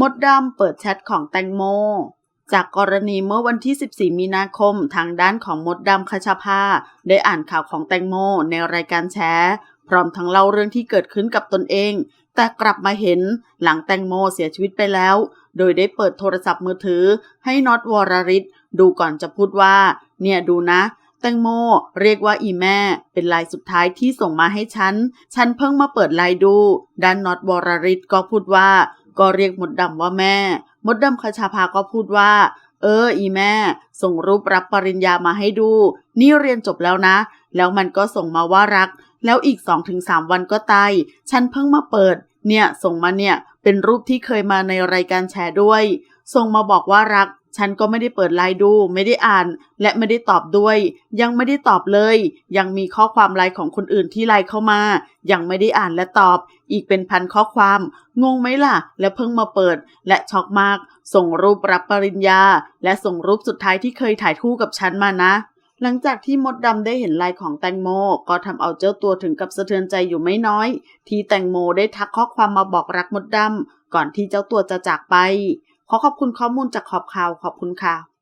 มดดำเปิดแชทของแตงโม จากกรณีเมื่อวันที่ 14 มีนาคม ทางด้านของมดดำคชาภาได้อ่านข่าวของแตงโม ในรายการแชร์พร้อมทั้งเล่าเรื่องที่เกิดขึ้นกับตนเอง แต่กลับมาเห็นหลังแตงโมเสียชีวิตไปแล้ว โดยได้เปิดโทรศัพท์มือถือ ให้น็อตวรริศดูก่อนจะพูดว่า เนี่ยดูนะ แตงโม เรียกว่าอีแม่ เป็นลายสุดท้ายที่ส่งมาให้ฉัน ฉันเพิ่งมาเปิดไลน์ดูด้านน็อตวรริศก็พูดว่า ก็เรียกมดดำว่าแม่ มดดำคชาภาก็พูดว่า เออ อีแม่ ส่งรูปรับปริญญามาให้ดู นี่เรียนจบแล้วนะ แล้วมันก็ส่งมาว่ารัก แล้วอีก 2-3 วันก็ตาย ฉันเพิ่งมาเปิด เนี่ย ส่งมาเนี่ย เป็นรูปที่เคยมาในรายการแชร์ด้วย ส่งมาบอกว่ารัก ฉันก็ไม่ได้เปิดไลน์ดู ไม่ได้อ่าน และไม่ได้ตอบด้วย ยังไม่ได้ตอบเลย ยังมีข้อความไลน์ของคนอื่นที่ไลน์เข้ามา ยังไม่ได้อ่านและตอบ อีกเป็นพันข้อความ งงไหมล่ะ และเพิ่งมาเปิด และช็อกมาก ส่งรูปรับปริญญา และส่งรูปสุดท้ายที่เคยถ่ายคู่กับฉันมานะ หลังจากที่มดดำได้เห็นลายของแตงโม ก็ทำเอาเจ้าตัวถึงกับสะเทือนใจอยู่ไม่น้อย ที่แตงโมได้ทักข้อความมาบอกรักมดดำก่อนที่เจ้าตัวจะจากไป ขอขอบคุณข้อมูลจากขอบข่าวขอบคุณค่ะ